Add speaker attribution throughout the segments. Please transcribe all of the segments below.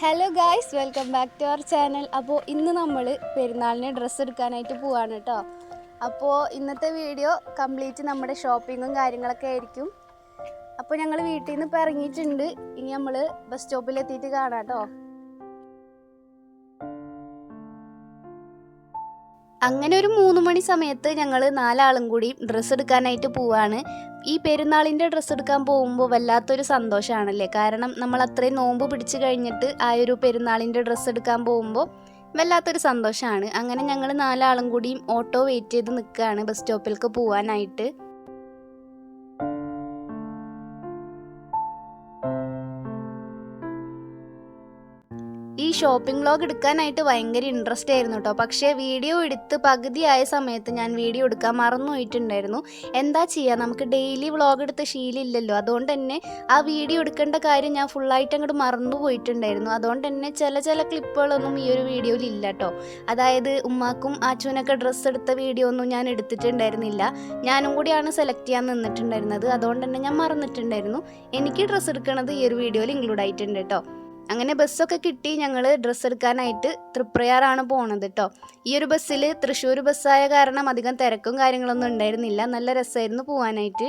Speaker 1: Hello guys welcome back to our channel അപ്പോൾ ഇന്ന് നമ്മൾ പെരുന്നാളിന് ഡ്രസ്സ് എടുക്കാനായിട്ട് പോവാണ് കേട്ടോ. അപ്പോൾ ഇന്നത്തെ വീഡിയോ കംപ്ലീറ്റ് നമ്മുടെ ഷോപ്പിങ്ങും കാര്യങ്ങളൊക്കെ ആയിരിക്കും. അപ്പോൾ ഞങ്ങൾ വീട്ടിൽ നിന്ന് ഇപ്പോൾ ഇറങ്ങിയിട്ടുണ്ട്. ഇനി നമ്മൾ ബസ് സ്റ്റോപ്പിൽ എത്തിയിട്ട് കാണാം കേട്ടോ. അങ്ങനെ ഒരു മൂന്ന് മണി സമയത്ത് ഞങ്ങൾ നാലാളും കൂടി ഡ്രസ്സ് എടുക്കാനായിട്ട് പോവാണ്. ഈ പെരുന്നാളിന്റെ ഡ്രസ്സ് എടുക്കാൻ പോകുമ്പോൾ വല്ലാത്തൊരു സന്തോഷമാണല്ലേ കാരണം നമ്മൾ അത്രയും നോമ്പ് പിടിച്ച് കഴിഞ്ഞിട്ട് ആ ഒരു പെരുന്നാളിന്റെ ഡ്രസ്സ് എടുക്കാൻ പോകുമ്പോൾ വല്ലാത്തൊരു സന്തോഷമാണ് അങ്ങനെ ഞങ്ങൾ നാലാളും കൂടിയും ഓട്ടോ വെയിറ്റ് ചെയ്ത് നിൽക്കുകയാണ് ബസ് സ്റ്റോപ്പിലേക്ക് പോകാനായിട്ട് ഈ ഷോപ്പിംഗ് വ്ലോഗ് എടുക്കാനായിട്ട് ഭയങ്കര ഇൻട്രസ്റ്റ് ആയിരുന്നു കേട്ടോ പക്ഷേ വീഡിയോ എടുത്ത് പകുതിയായ സമയത്ത് ഞാൻ വീഡിയോ എടുക്കാൻ മറന്നു പോയിട്ടുണ്ടായിരുന്നു. എന്താ ചെയ്യുക നമുക്ക് ഡെയിലി വ്ളോഗ് എടുത്ത ശീലമില്ലല്ലോ അതുകൊണ്ട് തന്നെ ആ വീഡിയോ എടുക്കേണ്ട കാര്യം ഞാൻ ഫുള്ളായിട്ട് അങ്ങോട്ട് മറന്നു പോയിട്ടുണ്ടായിരുന്നു. അതുകൊണ്ട് തന്നെ ചില ചില ക്ലിപ്പുകളൊന്നും ഈ ഒരു വീഡിയോയിൽ ഇല്ല കേട്ടോ അതായത് ഉമ്മാക്കും ആച്ചുവിനൊക്കെ ഡ്രസ്സ് എടുത്ത വീഡിയോ ഒന്നും ഞാൻ എടുത്തിട്ടുണ്ടായിരുന്നില്ല. ഞാനും കൂടിയാണ് സെലക്ട് ചെയ്യാൻ നിന്നിട്ടുണ്ടായിരുന്നത്. അതുകൊണ്ട് തന്നെ ഞാൻ മറന്നിട്ടുണ്ടായിരുന്നു. എനിക്ക് ഡ്രസ്സ് എടുക്കണത് ഈ ഒരു വീഡിയോയിൽ ഇൻക്ലൂഡ് ആയിട്ടുണ്ട് കേട്ടോ അങ്ങനെ ബസ്സൊക്കെ കിട്ടി ഞങ്ങൾ ഡ്രസ്സ് എടുക്കാനായിട്ട് തൃപ്രയാറാണ് പോണത് കേട്ടോ ഈ ഒരു ബസ്സിൽ തൃശ്ശൂർ ബസ്സായ കാരണം അധികം തിരക്കും കാര്യങ്ങളൊന്നും ഉണ്ടായിരുന്നില്ല. നല്ല രസമായിരുന്നു പോവാനായിട്ട്.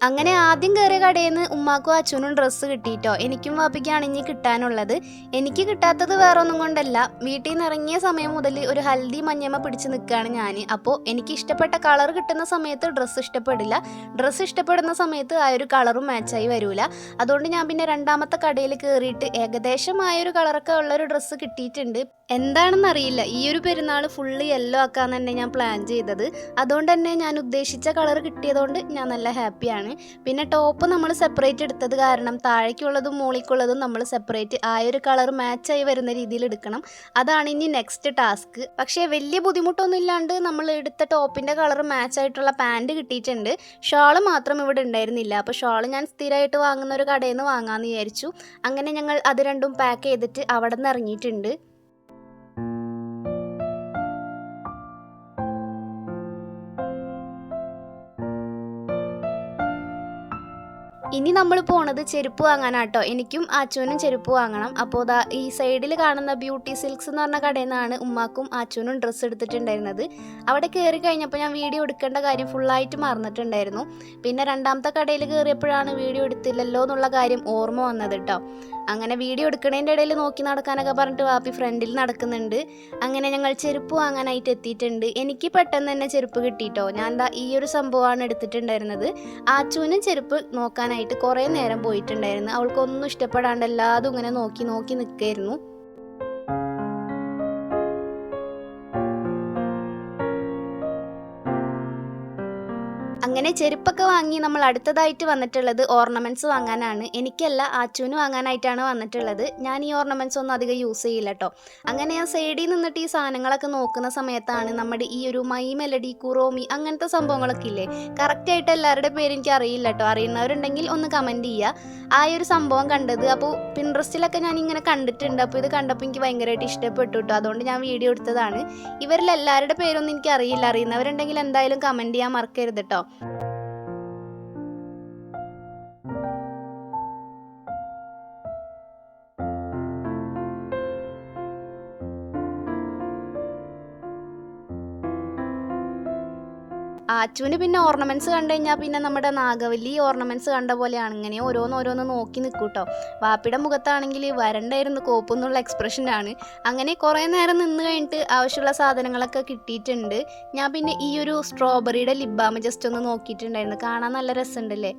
Speaker 1: അങ്ങനെ ആദ്യം കയറിയ കടയിൽ നിന്ന് ഉമ്മാക്കും അച്ഛനും ഡ്രസ്സ് കിട്ടിയിട്ടോ എനിക്കും വാപ്പിക്കാണ് ഇനി കിട്ടാനുള്ളത്. എനിക്ക് കിട്ടാത്തത് വേറെ ഒന്നും കൊണ്ടല്ല. വീട്ടിൽ നിന്ന് ഇറങ്ങിയ സമയം മുതൽ ഒരു ഹൽദി മഞ്ഞമ്മ പിടിച്ച് നിൽക്കുകയാണ് ഞാൻ അപ്പോൾ എനിക്ക് ഇഷ്ടപ്പെട്ട കളർ കിട്ടുന്ന സമയത്ത് ഡ്രസ്സ് ഇഷ്ടപ്പെടില്ല. ഡ്രസ്സ് ഇഷ്ടപ്പെടുന്ന സമയത്ത് ആ ഒരു കളറും മാച്ചായി വരൂല. അതുകൊണ്ട് ഞാൻ പിന്നെ രണ്ടാമത്തെ കടയിൽ കയറിയിട്ട് ഏകദേശം കളറൊക്കെ ഉള്ളൊരു ഡ്രസ്സ് കിട്ടിയിട്ടുണ്ട്. എന്താണെന്ന് അറിയില്ല ഈ ഒരു പെരുന്നാൾ ഫുള്ള് യെല്ലോ ആക്കാൻ തന്നെ ഞാൻ പ്ലാൻ ചെയ്തത്. അതുകൊണ്ട് തന്നെ ഞാൻ ഉദ്ദേശിച്ച കളർ കിട്ടിയതുകൊണ്ട് ഞാൻ നല്ല ഹാപ്പിയാണ് പിന്നെ ടോപ്പ് നമ്മൾ സെപ്പറേറ്റ് എടുത്തത് കാരണം താഴേക്കുള്ളതും മുകളിലേക്കുള്ളതും നമ്മൾ സെപ്പറേറ്റ് ആ ഒരു കളർ മാച്ചായി വരുന്ന രീതിയിൽ എടുക്കണം. അതാണ് ഇനി നെക്സ്റ്റ് ടാസ്ക് പക്ഷേ വലിയ ബുദ്ധിമുട്ടൊന്നും ഇല്ലാണ്ട് നമ്മൾ എടുത്ത ടോപ്പിന്റെ കളർ മാച്ച് ആയിട്ടുള്ള പാന്റ് കിട്ടിയിട്ടുണ്ട്. ഷോൾ മാത്രം ഇവിടെ ഉണ്ടായിരുന്നില്ല. അപ്പോൾ ഷോൾ ഞാൻ സ്ഥിരമായിട്ട് വാങ്ങുന്ന ഒരു കടയിൽ നിന്ന് വാങ്ങാമെന്ന് വിചാരിച്ചു. അങ്ങനെ ഞങ്ങൾ അത് രണ്ടും പാക്ക് ചെയ്തിട്ട് അവിടെ നിന്ന് ഇറങ്ങിയിട്ടുണ്ട്. ഇനി നമ്മൾ പോണത് ചെരുപ്പ് വാങ്ങാനാട്ടോ. എനിക്കും ആച്ചുവിനും ചെരുപ്പ് വാങ്ങണം. അപ്പോൾ ദാ ഈ സൈഡിൽ കാണുന്ന ബ്യൂട്ടി സിൽക്സ് എന്ന് പറഞ്ഞ കടയിൽ നിന്നാണ് ഉമ്മാക്കും ആച്ചുവിനും ഡ്രസ്സ് എടുത്തിട്ടുണ്ടായിരുന്നത്. അവിടെ കയറി കഴിഞ്ഞപ്പോൾ ഞാൻ വീഡിയോ എടുക്കേണ്ട കാര്യം ഫുള്ളായിട്ട് മറന്നിട്ടുണ്ടായിരുന്നു. പിന്നെ രണ്ടാമത്തെ കടയിൽ കയറിയപ്പോഴാണ് വീഡിയോ എടുത്തില്ലല്ലോ എന്നുള്ള കാര്യം ഓർമ്മ വന്നത് കേട്ടോ അങ്ങനെ വീഡിയോ എടുക്കണേന്റെ ഇടയിൽ നോക്കി നടക്കാനൊക്കെ പറഞ്ഞിട്ട് വാപ്പി ഫ്രണ്ടിൽ നടക്കുന്നുണ്ട്. അങ്ങനെ ഞങ്ങൾ ചെരുപ്പ് വാങ്ങാനായിട്ട് എത്തിയിട്ടുണ്ട്. എനിക്ക് പെട്ടെന്ന് തന്നെ ചെരുപ്പ് കിട്ടിയിട്ടോ ഞാൻ എന്താ ഈ ഒരു സംഭവമാണ് എടുത്തിട്ടുണ്ടായിരുന്നത്. ആച്ചുവിനും ചെരുപ്പ് നോക്കാനായിട്ട് കുറേ നേരം പോയിട്ടുണ്ടായിരുന്നു. അവൾക്കൊന്നും ഇഷ്ടപ്പെടാണ്ട് എല്ലാതും ഇങ്ങനെ നോക്കി നോക്കി നിൽക്കായിരുന്നു. അങ്ങനെ ചെരുപ്പൊക്കെ വാങ്ങി നമ്മൾ അടുത്തതായിട്ട് വന്നിട്ടുള്ളത് ഓർണമെന്റ്സ് വാങ്ങാനാണ്. എനിക്കല്ല ആച്ചുവിന് വാങ്ങാനായിട്ടാണ് വന്നിട്ടുള്ളത്. ഞാൻ ഈ ഓർണമെന്റ്സ് ഒന്നും അധികം യൂസ് ചെയ്യില്ല കേട്ടോ അങ്ങനെ ഞാൻ സൈഡിൽ നിന്നിട്ട് ഈ സാധനങ്ങളൊക്കെ നോക്കുന്ന സമയത്താണ് നമ്മുടെ ഈ ഒരു മൈ മെലഡി കുറോമി അങ്ങനത്തെ സംഭവങ്ങളൊക്കെ ഇല്ലേ? കറക്റ്റായിട്ട് എല്ലാവരുടെ പേര് എനിക്ക് അറിയില്ല കേട്ടോ അറിയുന്നവരുണ്ടെങ്കിൽ ഒന്ന് കമന്റ് ചെയ്യുക ആ ഒരു സംഭവം കണ്ടത് അപ്പോൾ പിൻട്രസ്റ്റിലൊക്കെ ഞാൻ ഇങ്ങനെ കണ്ടിട്ടുണ്ട്. അപ്പോൾ ഇത് കണ്ടപ്പോൾ എനിക്ക് ഭയങ്കരമായിട്ട് ഇഷ്ടപ്പെട്ടു കേട്ടോ അതുകൊണ്ട് ഞാൻ വീഡിയോ എടുത്തതാണ്. ഇവരിൽ എല്ലാവരുടെ പേരൊന്നും എനിക്ക് അറിയില്ല. അറിയുന്നവരുണ്ടെങ്കിൽ എന്തായാലും കമന്റ് ചെയ്യാൻ മറക്കരുത് കേട്ടോ ആച്ചുവിന് പിന്നെ ഓർണമെന്റ്സ് കണ്ടു കഴിഞ്ഞാൽ പിന്നെ നമ്മുടെ നാഗവല്ലി ഓർണമെന്റ്സ് കണ്ട പോലെയാണ്. ഇങ്ങനെ ഓരോന്ന് ഓരോന്ന് നോക്കി നിൽക്കും കേട്ടോ വാപ്പിയുടെ മുഖത്താണെങ്കിൽ വരണ്ടായിരുന്നു കോപ്പെന്നുള്ള എക്സ്പ്രഷനാണ് അങ്ങനെ കുറേ നേരം നിന്ന് കഴിഞ്ഞിട്ട് ആവശ്യമുള്ള സാധനങ്ങളൊക്കെ കിട്ടിയിട്ടുണ്ട്. ഞാൻ പിന്നെ ഈ ഒരു സ്ട്രോബെറിയുടെ ലിബാമ് ജസ്റ്റ് ഒന്ന് നോക്കിയിട്ടുണ്ടായിരുന്നു. കാണാൻ നല്ല രസമുണ്ടല്ലേ?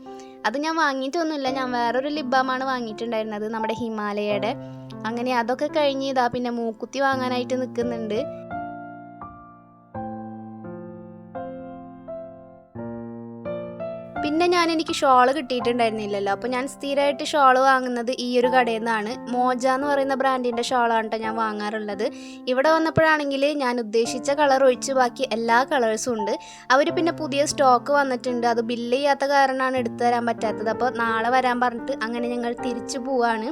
Speaker 1: അത് ഞാൻ വാങ്ങിയിട്ടൊന്നുമില്ല. ഞാൻ വേറൊരു ലിബാമാണ് വാങ്ങിയിട്ടുണ്ടായിരുന്നത് നമ്മുടെ ഹിമാലയയുടെ. അങ്ങനെ അതൊക്കെ കഴിഞ്ഞ് ഇതാ പിന്നെ മൂക്കുത്തി വാങ്ങാനായിട്ട് നിൽക്കുന്നുണ്ട്. പിന്നെ ഞാൻ എനിക്ക് ഷോൾ കിട്ടിയിട്ടുണ്ടായിരുന്നില്ലല്ലോ. അപ്പോൾ ഞാൻ സ്ഥിരമായിട്ട് ഷോൾ വാങ്ങുന്നത് ഈ ഒരു കടയിൽ നിന്നാണ് മോജ എന്ന് പറയുന്ന ബ്രാൻഡിന്റെ ഷോളാണ് കേട്ടോ ഞാൻ വാങ്ങാറുള്ളത്. ഇവിടെ വന്നപ്പോഴാണെങ്കിൽ ഞാൻ ഉദ്ദേശിച്ച കളർ ഒഴിച്ച് ബാക്കി എല്ലാ കളേഴ്സും ഉണ്ട്. അവർ പിന്നെ പുതിയ സ്റ്റോക്ക് വന്നിട്ടുണ്ട്. അത് ബില്ല് ചെയ്യാത്ത കാരണമാണ് എടുത്തു തരാൻ പറ്റാത്തത്. അപ്പോൾ നാളെ വരാൻ പറഞ്ഞിട്ട് അങ്ങനെ ഞങ്ങൾ തിരിച്ചു പോവാണ്.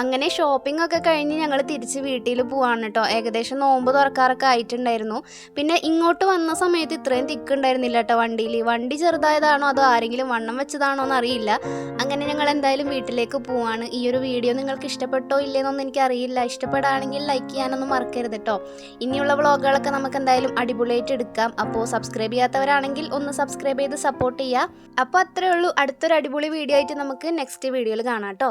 Speaker 1: അങ്ങനെ ഷോപ്പിംഗ് ഒക്കെ കഴിഞ്ഞ് ഞങ്ങൾ തിരിച്ച് വീട്ടിൽ പോവാണ് കേട്ടോ ഏകദേശം നോമ്പ് തുറക്കാറൊക്കെ ആയിട്ടുണ്ടായിരുന്നു. പിന്നെ ഇങ്ങോട്ട് വന്ന സമയത്ത് ഇത്രയും തിക്കുണ്ടായിരുന്നില്ല കേട്ടോ വണ്ടിയിൽ വണ്ടി ചെറുതായതാണോ അതോ ആരെങ്കിലും വണ്ണം വെച്ചതാണോ എന്ന് അറിയില്ല അങ്ങനെ ഞങ്ങൾ എന്തായാലും വീട്ടിലേക്ക് പോവാണ്. ഈ ഒരു വീഡിയോ നിങ്ങൾക്ക് ഇഷ്ടപ്പെട്ടോ ഇല്ലേന്നൊന്നും എനിക്കറിയില്ല. ഇഷ്ടപ്പെടുകയാണെങ്കിൽ ലൈക്ക് ചെയ്യാനൊന്നും മറക്കരുത് കേട്ടോ ഇനിയുള്ള വ്ളോഗുകളൊക്കെ നമുക്ക് എന്തായാലും അടിപൊളിയായിട്ട് എടുക്കാം. അപ്പോൾ സബ്സ്ക്രൈബ് ചെയ്യാത്തവരാണെങ്കിൽ ഒന്ന് സബ്സ്ക്രൈബ് ചെയ്ത് സപ്പോർട്ട് ചെയ്യുക അപ്പോൾ അത്രേ ഉള്ളൂ. അടുത്തൊരു അടിപൊളി വീഡിയോ ആയിട്ട് നമുക്ക് നെക്സ്റ്റ് വീഡിയോയിൽ കാണാം കേട്ടോ